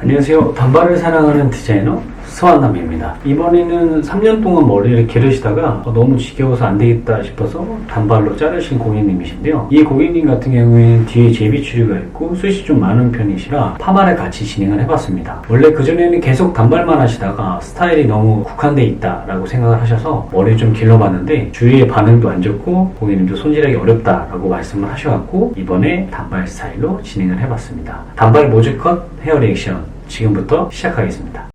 안녕하세요. 단발을 사랑하는 디자이너 서한남입니다. 이번에는 3년 동안 머리를 기르시다가 어, 너무 지겨워서 안 되겠다 싶어서 단발로 자르신 고객님이신데요. 이 고객님 같은 경우에는 뒤에 제비 추리가 있고 숱이 좀 많은 편이시라 파마를 같이 진행을 해봤습니다. 원래 그전에는 계속 단발만 하시다가 스타일이 너무 국한돼 있다라고 생각을 하셔서 머리를 좀 길러봤는데 주위의 반응도 안 좋고 고객님도 손질하기 어렵다라고 말씀을 하셔갖고 이번에 단발 스타일로 진행을 해봤습니다. 단발 모즈컷 헤어 리액션 지금부터 시작하겠습니다.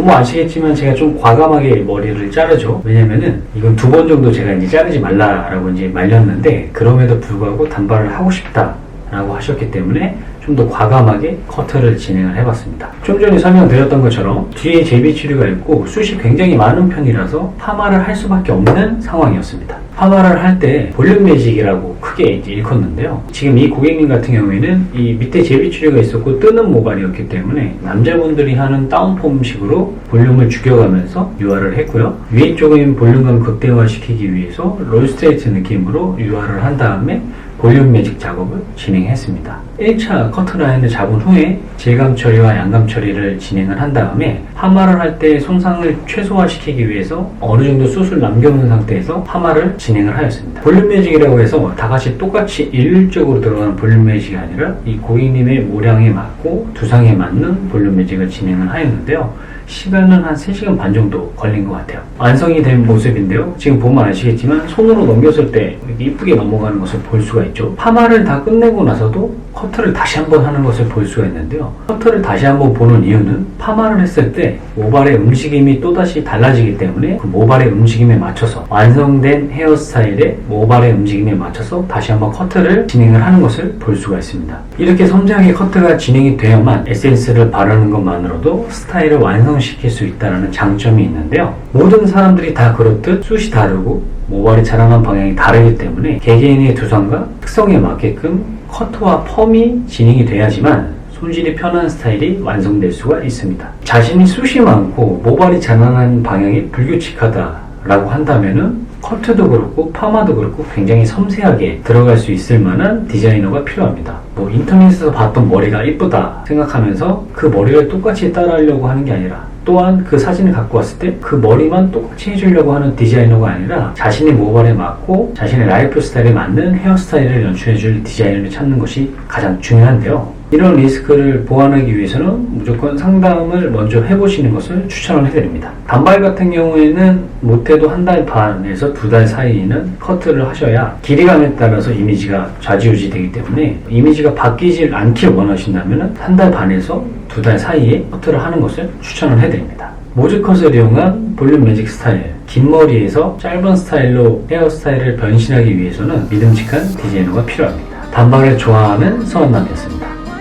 보면 아시겠지만 제가 좀 과감하게 머리를 자르죠. 왜냐면은 이건 두 번 정도 제가 이제 자르지 말라라고 이제 말렸는데 그럼에도 불구하고 단발을 하고 싶다라고 하셨기 때문에 좀 더 과감하게 커트를 진행을 해봤습니다. 좀 전에 설명드렸던 것처럼 뒤에 제비 치료가 있고 숱이 굉장히 많은 편이라서 파마를 할 수밖에 없는 상황이었습니다. 파마를 할 때 볼륨 매직이라고 크게 일컫는데요. 지금 이 고객님 같은 경우에는 이 밑에 제비 치료가 있었고 뜨는 모발이었기 때문에 남자분들이 하는 다운폼식으로 볼륨을 죽여가면서 유화를 했고요. 위에 쪽은 볼륨감 극대화시키기 위해서 롤스트레이트 느낌으로 유화를 한 다음에 볼륨 매직 작업을 진행했습니다. 1차 커트라인을 잡은 후에 질감 처리와 양감 처리를 진행을 한 다음에 파마를 할 때 손상을 최소화시키기 위해서 어느 정도 숱을 남겨놓은 상태에서 파마를 진행을 하였습니다. 볼륨 매직이라고 해서 다 같이 똑같이 일률적으로 들어가는 볼륨 매직이 아니라 이 고객님의 모량에 맞고 두상에 맞는 볼륨 매직을 진행을 하였는데요. 시간은 한 3시간 반 정도 걸린 것 같아요. 완성이 된 모습인데요. 지금 보면 아시겠지만 손으로 넘겼을 때 이쁘게 넘어가는 것을 볼 수가 있죠. 파마를 다 끝내고 나서도 커트를 다시 한번 하는 것을 볼 수가 있는데요. 커트를 다시 한번 보는 이유는 파마를 했을 때 모발의 움직임이 또다시 달라지기 때문에 그 모발의 움직임에 맞춰서 완성된 헤어스타일의 모발의 움직임에 맞춰서 다시 한번 커트를 진행을 하는 것을 볼 수가 있습니다. 이렇게 섬세하게 커트가 진행이 되어야만 에센스를 바르는 것만으로도 스타일을 완성 시킬 수 있다는 장점이 있는데요. 모든 사람들이 다 그렇듯 숱이 다르고 모발이 자라는 방향이 다르기 때문에 개개인의 두상과 특성에 맞게끔 커트와 펌이 진행이 돼야지만 손질이 편한 스타일이 완성될 수가 있습니다. 자신이 숱이 많고 모발이 자라는 방향이 불규칙하다라고 한다면은 커트도 그렇고 파마도 그렇고 굉장히 섬세하게 들어갈 수 있을 만한 디자이너가 필요합니다. 뭐 인터넷에서 봤던 머리가 이쁘다 생각하면서 그 머리를 똑같이 따라하려고 하는 게 아니라 또한 그 사진을 갖고 왔을 때 그 머리만 똑같이 해주려고 하는 디자이너가 아니라 자신의 모발에 맞고 자신의 라이프 스타일에 맞는 헤어스타일을 연출해줄 디자이너를 찾는 것이 가장 중요한데요. 이런 리스크를 보완하기 위해서는 무조건 상담을 먼저 해보시는 것을 추천을 해드립니다. 단발 같은 경우에는 못해도 한 달 반에서 두 달 사이에는 커트를 하셔야 길이감에 따라서 이미지가 좌지우지 되기 때문에 이미지가 바뀌질 않길 원하신다면 한 달 반에서 두 달 사이에 커트를 하는 것을 추천을 해드립니다. 모즈컷을 이용한 볼륨 매직 스타일 긴 머리에서 짧은 스타일로 헤어스타일을 변신하기 위해서는 믿음직한 디자이너가 필요합니다. 단발을 좋아하는 서원남이었습니다.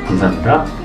감사합니다.